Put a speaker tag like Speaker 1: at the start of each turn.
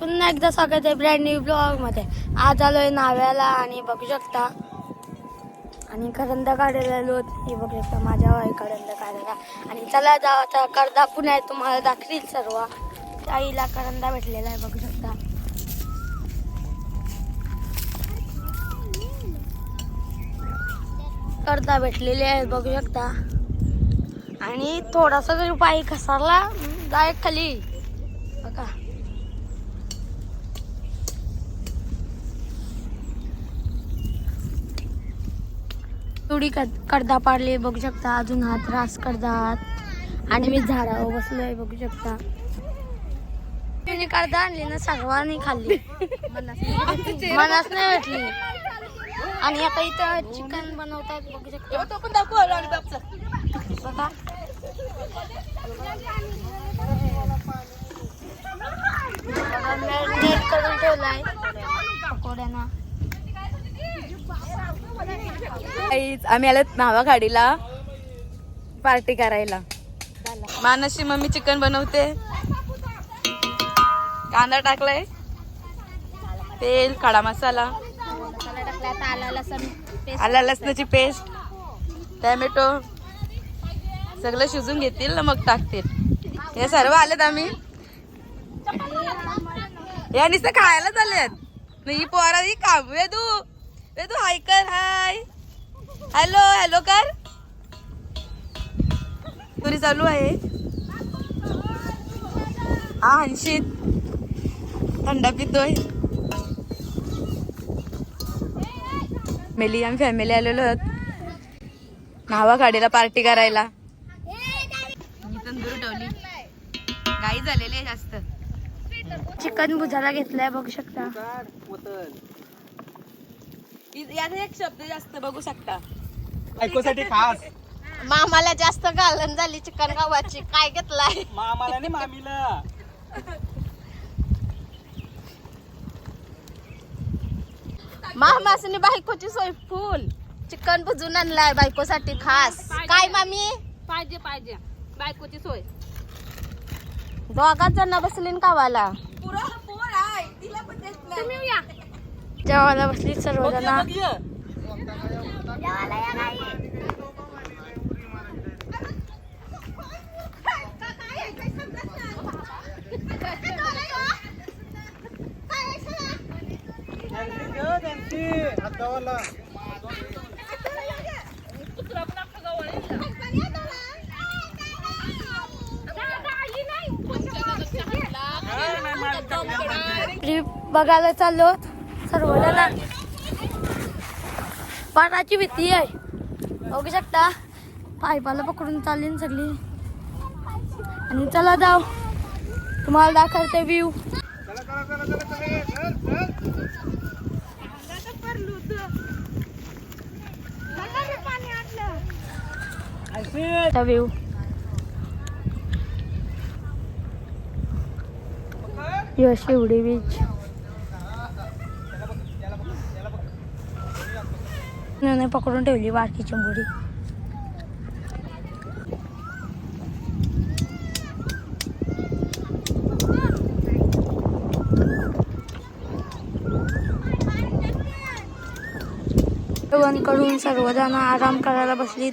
Speaker 1: पुन्हा एकदा स्वागत आहे ब्रँड न्यू ब्लॉगमध्ये. आज आलोय नाव्याला आणि बघू शकता. आणि करंदा काढायला आलो. हे बघू शकता माझ्या आहे करंदा काढायला. आणि चला जाऊ आता करदा पुन्हा तुम्हाला दाखवील सर्व. आईला करंदा भेटलेला आहे बघू शकता. करदा भेटलेले आहे बघू शकता. आणि थोडासा जरी पाय घसरला डायरेक्ट खाली. बघा. थोडी करदा पाडली बघू शकता. अजून हात रास करतात आणि मी झाडावर बसलोय बघू शकता. तिने करदा आणली ना सर्वांनी खाल्ली. मनास नाही भेटली. आणि आता इथं चिकन बनवतात बघू शकता.
Speaker 2: तो पण दाखव
Speaker 1: बघा. करून ठेवलाय. पकोड्यांना.
Speaker 2: आम्ही आलोत गाडीला पार्टी करायला. मानसी मम्मी चिकन बनवते. कांदा टाकलाय. तेल खडा मसाला.
Speaker 1: आला
Speaker 2: लसणाची पेस्ट. टॅमॅटो. सगळं शिजून घेतील ना मग टाकतील. हे सर्व आलेत आम्ही. या नुसतं खायला चाललेत नाही पोरा ही तू. ते तू हाय कर हाय. हॅलो हॅलो कर. तुरी चालू आहे. हा हंशीत थंडा पितोय. मेली आम्ही फॅमिली आलेलो आहोत. नावाखाडीला पार्टी करायला. तंदूर ठेवली गाई झालेली आहे जास्त.
Speaker 1: चिकन भुजाला घेतलाय बघू शकता.
Speaker 2: यात एक शब्द जास्त बघू शकता.
Speaker 3: बायकोसाठी खास.
Speaker 1: मामाला जास्त घालण झाली चिकन गावाची काय घेतलाय?
Speaker 3: मामाला आणि मामीला.
Speaker 1: मामासनी बायकोची सोय फुल. चिकन भुजून आणलाय बायकोसाठी खास. काय मामी?
Speaker 2: पाहिजे पाहिजे. बायकोची सोय.
Speaker 1: दोघात जण बसली कावाला. जेवायला बसली सर्वजण ट्रिप बघायला चाललो. सर्वजण. पाण्याची भीती आहे. बघू शकता. पायपाला पकडून चालली ना सगळी. आणि चला जाऊ. तुम्हाला दाखवते व्ह्यू व्ह्यू यश एवढी बीच नाही पकडून ठेवली बारकी चिंबुडी सर्वजण आराम करायला बसलीत.